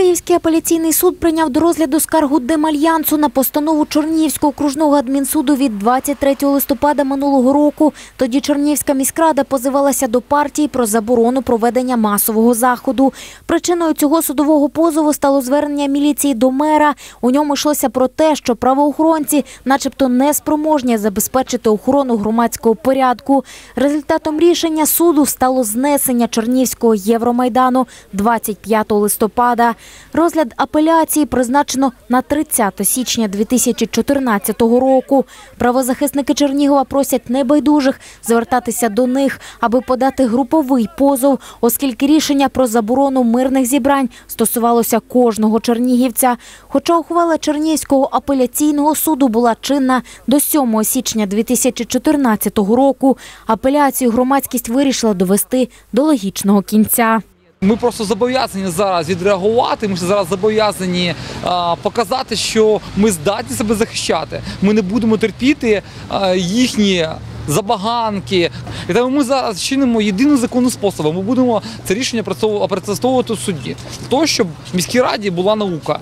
Київський апеляційний суд прийняв до розгляду скаргу Демальянсу на постанову Чорнівського окружного адмінсуду від 23 листопада минулого року. Тоді Чорнівська міськрада позивалася до партії про заборону проведення масового заходу. Причиною цього судового позову стало звернення міліції до мера. У ньому йшлося про те, що правоохоронці, начебто, неспроможні забезпечити охорону громадського порядку. Результатом рішення суду стало знесення Чорнівського Євромайдану 25 листопада. Розгляд апеляції призначено на 30 січня 2014 року. Правозахисники Чернігова просять небайдужих звертатися до них, аби подати груповий позов, оскільки рішення про заборону мирних зібрань стосувалося кожного чернігівця. Хоча ухвала Чернігівського апеляційного суду була чинна до 7 січня 2014 року, апеляцію громадськість вирішила довести до логічного кінця. Ми просто зобов'язані зараз відреагувати. Ми зараз зобов'язані а, показати, що ми здатні себе захищати. Ми не будемо терпіти а, їхні забаганки. І тому ми зараз чинимо єдиним законним способом. Ми будемо це рішення протестовувати в суді. То, щоб в міській раді була наука.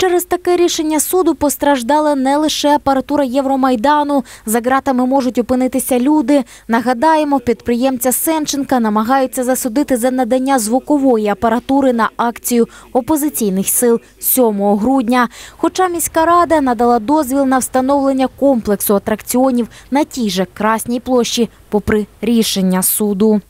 Через таке рішення суду постраждала не лише апаратура Євромайдану. За ґратами можуть опинитися люди. Нагадаємо, підприємця Сенченка намагаються засудити за надання звукової апаратури на акцію опозиційних сил 7 грудня. Хоча міська рада надала дозвіл на встановлення комплексу атракціонів на тій же Красній площі, попри рішення суду.